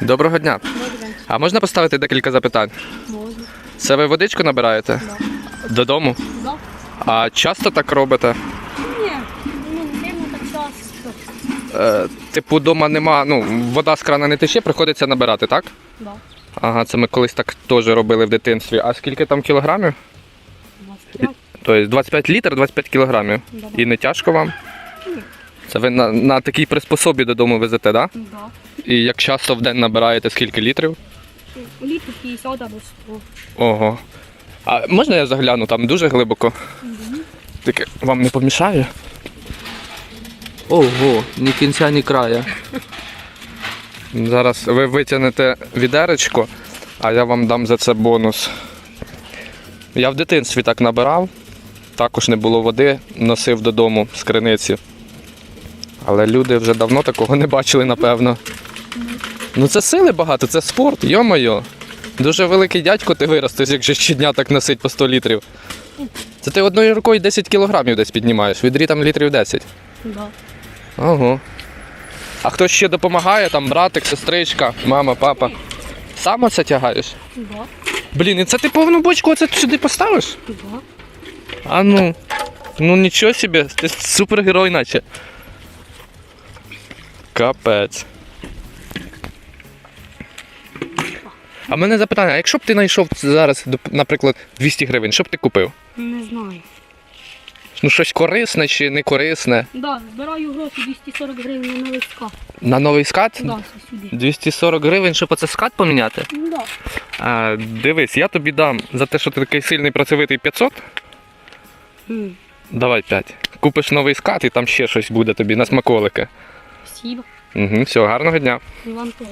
Доброго дня. А можна поставити декілька запитань? Можна. Це ви водичку набираєте? Да. Додому? Да? А часто так робите? Ні, ну не так часто. Е, типу, вдома нема, ну, вода з крана не тече, приходиться набирати, так? Да. Ага, це ми колись так теж робили в дитинстві. А скільки там кілограмів? 25. Тобто 25 літр, 25 кілограмів. Да. І не тяжко вам? Ні. Це ви на, на такій приспособі додому везете, так? Да? Да. І як часто в день набираєте скільки літрів? Літрів 50 або 100. Ого. А можна я загляну там дуже глибоко? Таке вам не помішає? Ого, ні кінця, ні края. Зараз ви витягнете відеречко, а я вам дам за це бонус. Я в дитинстві так набирав, також не було води, носив додому з криниці. Але люди вже давно такого не бачили, напевно. Ну це сили багато, це спорт, йо-моє. Дуже великий дядько ти виростеш, якщо щодня так носить по 100 літрів. Це ти одною рукою 10 кілограмів десь піднімаєш, відрі там літрів 10. Да. Ого. А хтось ще допомагає, там братик, сестричка, мама, папа. Сам оце тягаєш? Да. Блін, і це ти повну бочку оце сюди поставиш? Да. А ну. Ну нічого собі, ти супергерой наче. Капець. А в мене запитання, а якщо б ти знайшов зараз, наприклад, 200 гривень, що б ти купив? Не знаю. Ну щось корисне чи не корисне? Да, збираю гроші 240 гривень на новий скат. На новий скат? Да, сюди. 240 гривень, щоб оце скат поміняти? Да. А, дивись, я тобі дам за те, що ти такий сильний працьовитий 500, М, давай 5. Купиш новий скат і там ще щось буде тобі на смаколики. Спасибо. Угу, все, гарного дня. І вам теж.